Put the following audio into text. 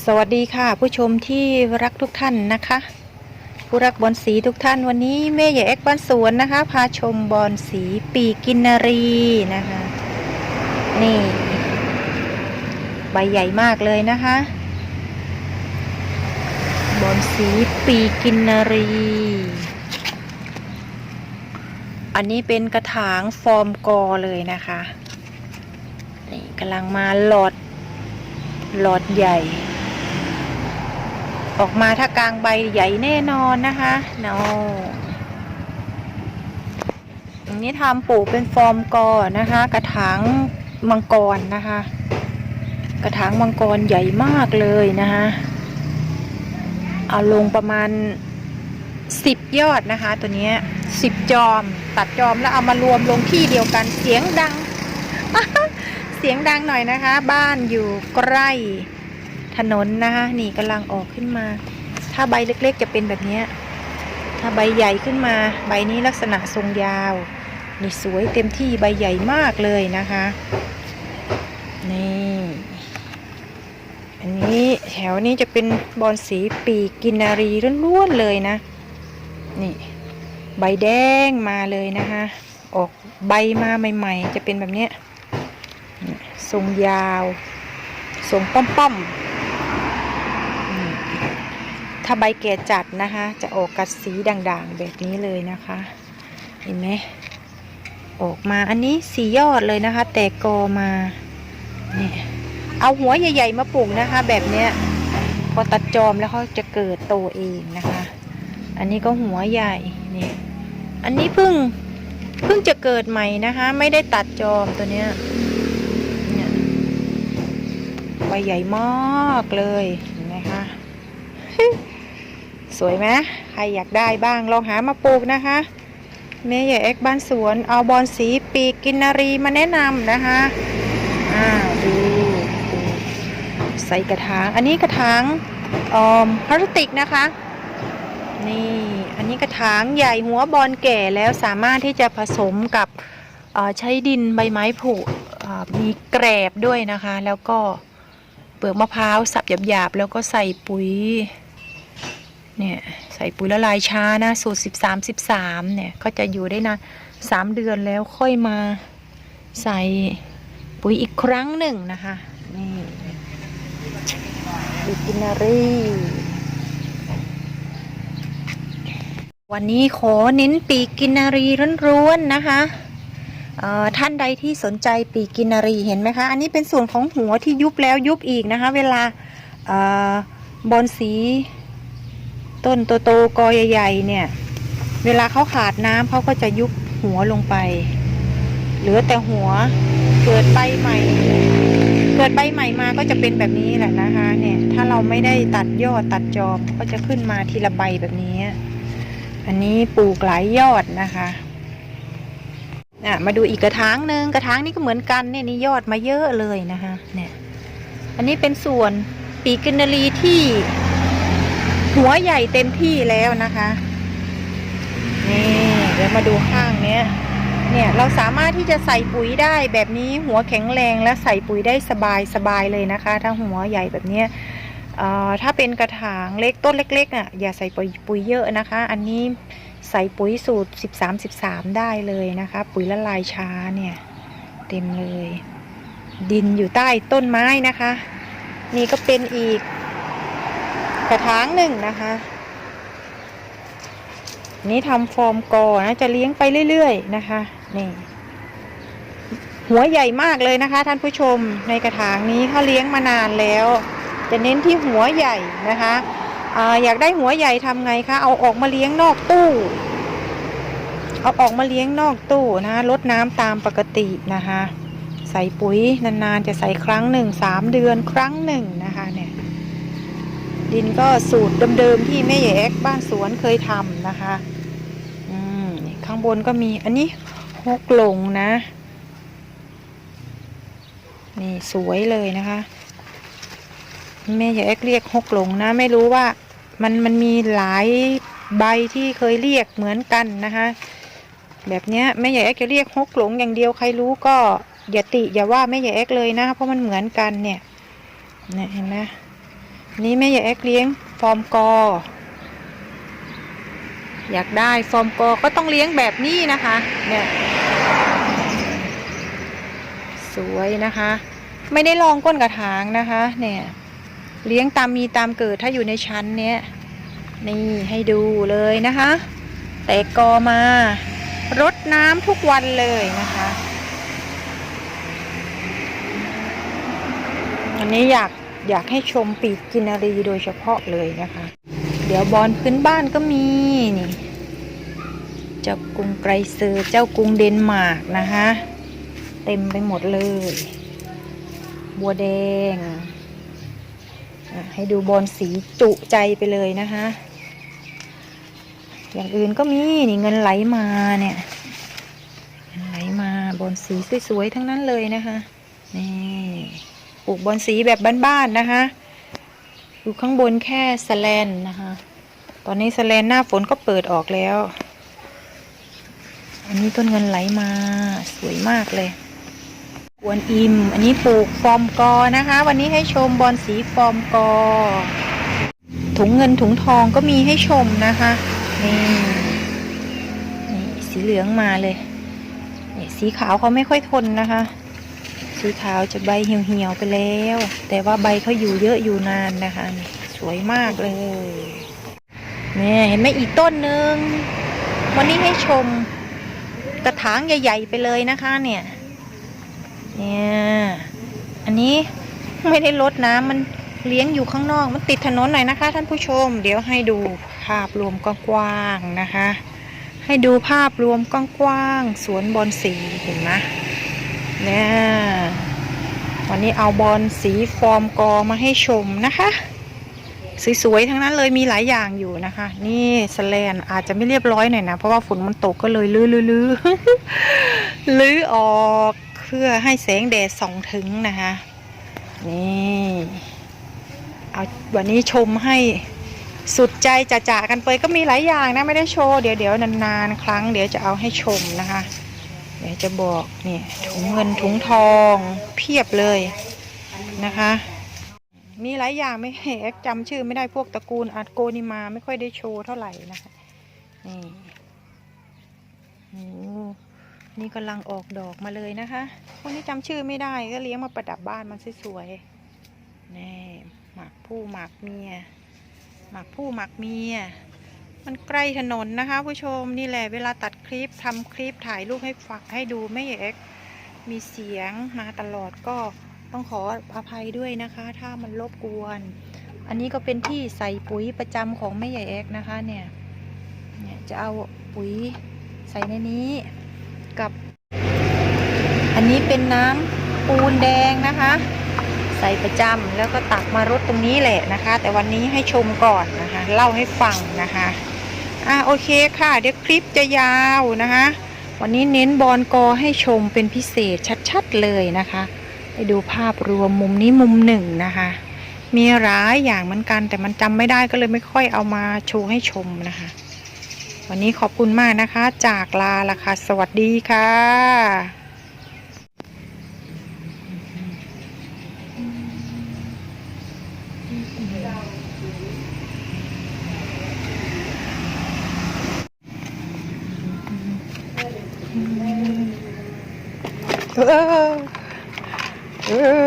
สวัสดีค่ะ ผู้ชมที่รักทุกท่านนะคะ ผู้รักบอลสีทุกท่านวันนี้แม่ใหญ่เอ็กบ้านสวนนะคะ พาชมบอลสีปีกินนารีนะคะ นี่ ใบใหญ่มากเลยนะคะ บอลสีปีกินนารี อันนี้เป็นกระถางฟอร์มกอเลยนะคะนี่กำลังมาหลอดหลอดใหญ่ ออกมาถ้ากลางใบใหญ่แน่นอนนะคะเนาอันนี้ทำปลูกเป็นฟอร์มกอนะคะ กระถางมังกรนะคะ กระถางมังกรใหญ่มากเลยนะคะเอาลงประมาณสิบยอดนะคะ ตัวนี้สิบจอมตัดจอมแล้วเอามารวมลงที่เดียวกันเสียงดัง เสียงดังหน่อยนะคะ บ้านอยู่ใกล้ ถนนนะคะนี่กำลังออกขึ้นมา ถ้าใบเล็กๆ จะเป็นแบบนี้ ถ้าใบใหญ่ขึ้นมา ใบนี้ลักษณะทรงยาวนี่สวยเต็มที่ใบใหญ่มากเลยนะคะ นี่ อันนี้แถวนี้จะเป็นบอลสีปีกกินนารีล้วนๆเลยนะ นี่ ใบแดงมาเลยนะคะ ออกใบมาใหม่ๆ จะเป็นแบบนี้ทรงยาวทรงป้อมๆอืม ถ้าใบแก่จัดนะคะ จะออกกัดสีด่างๆ แบบนี้เลยนะคะ เห็นไหมออกมาอันนี้สียอดเลยนะคะ แตกกอมาเนี่ยเอาหัวใหญ่ ๆ มาปลูกนะคะ แบบเนี้ยพอตัดจอมแล้วเขาจะเกิดโตเองนะคะ อันนี้ก็หัวใหญ่นี่อันนี้เพิ่งเพิ่งจะเกิดใหม่นะคะ ไม่ได้ตัดจอมตัวเนี้ยใบใหญ่มากเลยเห็นไหมคะ สวยไหมใครอยากได้บ้างลองหามาปลูกนะคะเมย์ใหญ่เอ็กบ้านสวนเอาบอลสีปีกกินนารีมาแนะนำนะคะอ่าดูดูใส่กระถาง อันนี้กระถางออมพลาสติกนะคะ นี่ อันนี้กระถางใหญ่หัวบอลแก่แล้วสามารถที่จะผสมกับใช้ดินใบไม้ผุมีแกรบด้วยนะคะ แล้วก็เปลือกมะพร้าวสับหยาบๆแล้วก็ใส่ปุ๋ย เนี่ยใส่ปุ๋ยละลายช้านะ สูตร13 13เนี่ยก็จะอยู่ได้นานสามเดือนแล้วค่อยมาใส่ปุ๋ยอีกครั้งหนึ่งนะคะนี่บิกินารีวันนี้ขอเน้นปีกกินารีร้วนๆนะคะท่านใดที่สนใจปีกกินารีเห็นไหมคะ อันนี้เป็นส่วนของหัวที่ยุบแล้วยุบอีกนะคะ เวลาบอลสี ต้นโตๆกอใหญ่ๆเนี่ย เวลาเขาขาดน้ำเขาก็จะยุบหัวลงไป เหลือแต่หัวเกิดใบใหม่ เกิดใบใหม่มาก็จะเป็นแบบนี้แหละนะคะ เนี่ย ถ้าเราไม่ได้ตัดยอดตัดจอมก็จะขึ้นมาทีละใบแบบนี้ อันนี้ปลูกหลายยอดนะคะอะมาดูอีกกระถางหนึ่งกระถางนี้ก็เหมือนกันเนี่ยนี่ยอดมาเยอะเลยนะคะ เนี่ย อันนี้เป็นส่วนปีกกินนารีที่ หัวใหญ่เต็มที่แล้วนะคะ นี่เดี๋ยวมาดูข้างเนี้ย เนี่ยเราสามารถที่จะใส่ปุ๋ยได้แบบนี้หัวแข็งแรงและใส่ปุ๋ยได้สบายสบายเลยนะคะ ถ้าหัวใหญ่แบบเนี้ยเอ่อถ้าเป็นกระถางเล็กต้นเล็กๆอะอย่าใส่ปุ๋ยปุ๋ยเยอะนะคะ อันนี้ใส่ปุ๋ยสูตร 13 13 ได้เลยนะคะ ปุ๋ยละลายช้าเนี่ย เต็มเลย ดินอยู่ใต้ต้นไม้นะคะ นี่ก็เป็นอีก กระถางหนึ่งนะคะ นี่ทำฟอร์มกอนะจะเลี้ยงไปเรื่อยๆนะคะนี่หัวใหญ่มากเลยนะคะ ท่านผู้ชมในกระถางนี้เขาเลี้ยงมานานแล้ว จะเน้นที่หัวใหญ่นะคะออยากได้หัวใหญ่ทำไงคะเอาออกมาเลี้ยงนอกตู้ เอาออกมาเลี้ยงนอกตู้นะลดน้ำตามปกตินะคะ ใส่ปุ๋ยนานๆจะใส่ครั้งหนึ่งสามเดือนครั้งหนึ่งนะคะ ดินก็สูตรเดิมๆที่แม่ใหญ่แอกบ้านสวนเคยทำนะคะอืมข้างบนก็มีอันนี้ฮกหลงนะ นี่สวยเลยนะคะแม่อย่าเอ็กเรียกฮกหลงนะ ไม่รู้ว่ามันมันมีหลายใบที่เคยเรียกเหมือนกันนะคะ แบบเนี้ยแม่ใหญ่เอ็กจะเรียกฮกหลงอย่างเดียวใครรู้ก็อย่าติอย่าว่าแม่ใหญ่เอ็กเลยนะ เพราะมันเหมือนกันเนี่ยเนี่ยเห็นไหม นี่แม่อยากแอกเลี้ยงฟอร์มกอ อยากได้ฟอร์มกอก็ต้องเลี้ยงแบบนี้นะคะ เนี่ยสวยนะคะ ไม่ได้ลองก้นกระถางนะคะ เนี่ย เลี้ยงตามมีตามเกิดถ้าอยู่ในชั้นเนี้ยนี่ให้ดูเลยนะคะ แตกกอมารดน้ำทุกวันเลยนะคะ อันนี้อยาก อยากให้ชมปีกกินรีโดยเฉพาะเลยนะคะ เดี๋ยวบอลพื้นบ้านก็มีนี่เจ้ากรุงไกรเซอร์เจ้ากรุงเดนมาร์กนะคะเต็มไปหมดเลย บัวแดง ให้ดูบอลสีจุใจไปเลยนะคะ อย่างอื่นก็มี นี่เงินไหลมาเนี่ยเงินไหลมาบอลสีสวยๆทั้งนั้นเลยนะคะนี่ ปลูกบอลสีแบบบ้านๆนะคะ อยู่ข้างบนแค่สแลนนะคะ ตอนนี้สแลนหน้าฝนก็เปิดออกแล้ว อันนี้ต้นเงินไหลมาสวยมากเลยกวนอิม อันนี้ปลูกฟอร์มกอนะคะ วันนี้ให้ชมบอลสีฟอร์มกอ ถุงเงินถุงทองก็มีให้ชมนะคะ นี่นี่สีเหลืองมาเลยนี่สีขาวเขาไม่ค่อยทนนะคะ สีขาวจะใบเหี่ยวๆไปแล้ว แต่ว่าใบเขาอยู่เยอะอยู่นานนะคะสวยมากเลยนี่เห็นไหมอีกต้นหนึ่งวันนี้ให้ชมกระถางใหญ่ ๆ ไปเลยนะคะเนี่ยเนี่ยอันนี้ไม่ได้ลดน้ำมันเลี้ยงอยู่ข้างนอกมันติดถนนหน่อยนะคะ ท่านผู้ชม เดี๋ยวให้ดูภาพรวมกว้างๆนะคะ ให้ดูภาพรวมกว้างๆสวนบอลสีเห็นไหม เนี่ยวันนี้เอาบอลสีฟอร์มกอมาให้ชมนะคะ สวยๆทั้งนั้นเลยมีหลายอย่างอยู่นะคะ นี่สแลนอาจจะไม่เรียบร้อยหน่อยนะ เพราะว่าฝนมันตกก็เลยลื้อๆลื้อลื้อออกเพื่อให้แสงแดดส่องถึงนะคะ นี่เอาวันนี้ชมให้สุดใจจะจๆกันไปก็มีหลายอย่างนะไม่ได้โชว์เดี๋ยวเดี๋ยวนานๆครั้งเดี๋ยวจะเอาให้ชมนะคะ เดี๋ยวจะบอกนี่ถุงเงินถุงทองเพียบเลยนะคะ มีหลายอย่างไม่แอคจำชื่อไม่ได้พวกตระกูลอาร์โกนิมาไม่ค่อยได้โชว์เท่าไหร่นะคะนี่โอ้นี่กำลังออกดอกมาเลยนะคะพวกนี้จำชื่อไม่ได้ก็เลี้ยงมาประดับบ้านมันสวยๆนี่หมากผู้หมากเมียหมากผู้หมากเมีย มันใกล้ถนนนะคะ ผู้ชมนี่แหละเวลาตัดคลิปทำคลิปถ่ายรูปให้ฟังให้ดูไม่เอกมีเสียงมาตลอดก็ต้องขออภัยด้วยนะคะ ถ้ามันรบกวน อันนี้ก็เป็นที่ใส่ปุ๋ยประจำของแม่ใหญ่เอกนะคะเนี่ยเนี่ยจะเอาปุ๋ยใส่ในนี้กับ อันนี้เป็นน้ำปูนแดงนะคะ ใส่ประจำแล้วก็ตักมารดตรงนี้แหละนะคะ แต่วันนี้ให้ชมก่อนนะคะ เล่าให้ฟังนะคะ อะโอเคค่ะ เดี๋ยวคลิปจะยาวนะคะ วันนี้เน้นบอลกอให้ชมเป็นพิเศษชัดๆเลยนะคะไปดูภาพรวมมุมนี้มุมหนึ่งนะคะ มีหลายอย่างเหมือนกัน แต่มันจำไม่ได้ก็เลยไม่ค่อยเอามาโชว์ให้ชมนะคะ วันนี้ขอบคุณมากนะคะ จากลาละค่ะสวัสดีค่ะ Love.